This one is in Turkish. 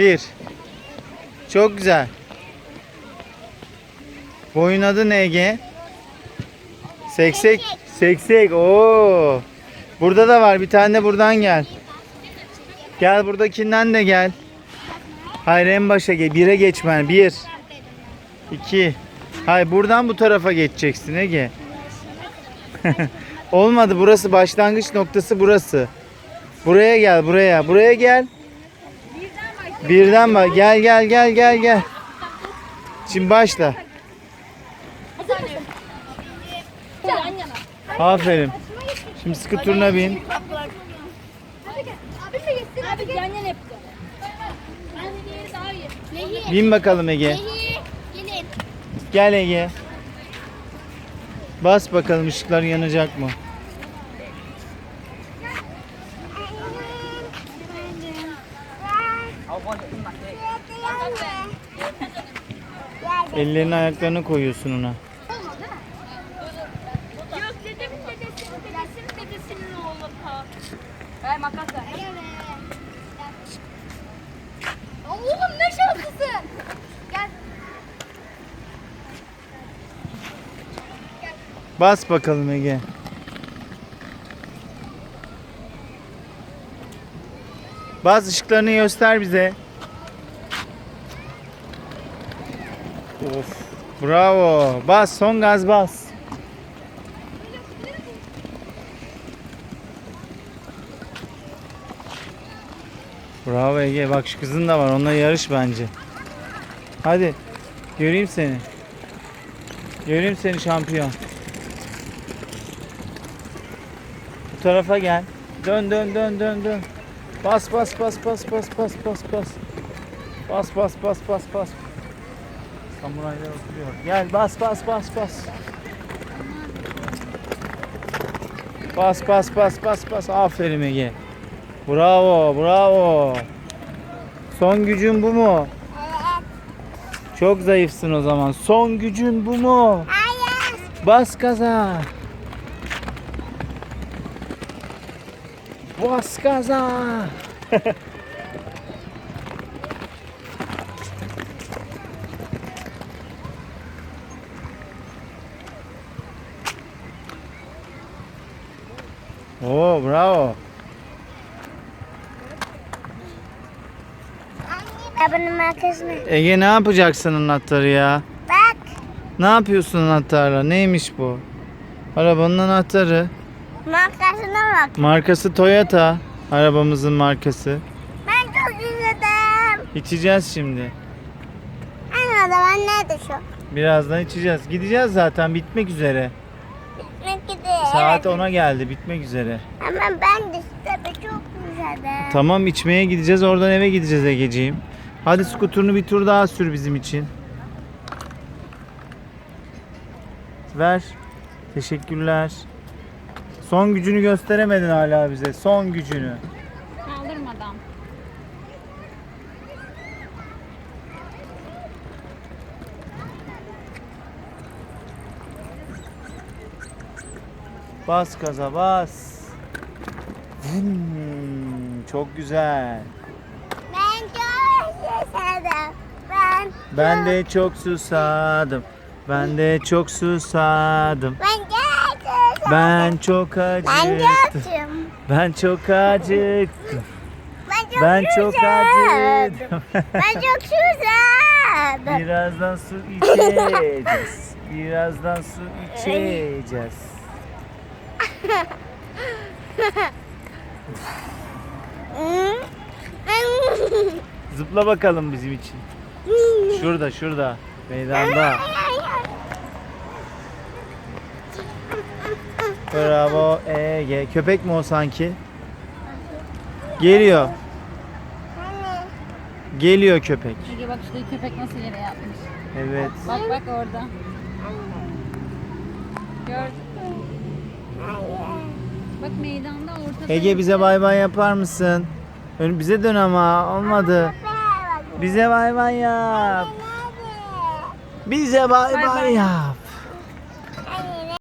Bir. Çok güzel. Boyun adı ne Ege? Seksek. Seksek. Oo. Burada da var. Bir tane de buradan gel. Gel buradakinden de gel. Hayır en başa gel. Bire geçmen. Bir. İki. Hayır buradan bu tarafa geçeceksin Ege. Olmadı. Burası başlangıç noktası burası. Buraya gel. Buraya. Buraya gel. Birden bak. Gel gel gel gel gel. Şimdi başla. Aferin. Şimdi sıkı turuna bin. Bin bakalım Ege. Gel Ege. Bas bakalım ışıklar yanacak mı? Ellerini ayaklarına koyuyorsun ona. Yok dedemin dedesinin dedesinin dedesinin oğlu ta. Ver makas ver. Oğlum ne şanslısın. Gel. Bas bakalım Ege. Bas ışıklarını göster bize. Of. Bravo. Bas son gaz bas. Bravo Ege. Bak şu kızın da var. Onunla yarış bence. Hadi. Göreyim seni. Göreyim seni şampiyon. Bu tarafa gel. Dön dön dön dön dön. Bas bas bas bas bas bas bas bas. Bas bas bas bas bas. Samuraylar oturuyor. Gel bas bas bas bas. Bas bas bas bas bas. Aferin Ege. Bravo bravo. Son gücün bu mu? Çok zayıfsın o zaman. Son gücün bu mu? Hayır. Bas gaza. Bas gaza. Oo bravo. Arabanın markası ne? Ege ne yapacaksın anahtarı ya? Bak. Ne yapıyorsun anahtarla? Neymiş bu? Arabanın anahtarı. Markasına bak. Markası Toyota. Arabamızın markası. Ben çok üzüldüm. İçeceğiz şimdi. Anne o zaman nerede şu? Birazdan içeceğiz. Gideceğiz zaten bitmek üzere. Gitmek gidiyor. Saat evet. 10'a geldi bitmek üzere. Ama ben de işte çok üzüldüm. Tamam içmeye gideceğiz oradan eve gideceğiz Egeciğim. Hadi skuturunu bir tur daha sür bizim için. Ver. Teşekkürler. Son gücünü gösteremedin hala bize. Son gücünü. Kaldırmadan. Bas gaza bas. Vum, çok güzel. Ben çok susadım. Ben Ben de çok susadım. Ben de çok susadım. ben çok susadım. Ben çok Ben acıktım. Ben çok acıktım. Ben çok acıktım. Ben çok susadım. Birazdan su içeceğiz. Birazdan su içeceğiz. Zıpla bakalım bizim için. Şurada şurada. Meydanda. Bravo Ege. Köpek mi o sanki? Geliyor. Geliyor köpek. Ege bak şurada köpek nasıl yere yapmış. Evet. Bak bak orada. Gördün mü? Bak meydanda ortada. Ege bize bay bay yapar mısın? Ön- Bize dön ama olmadı. Bize bay bay yap. Bize bay Bay bay bay. yap.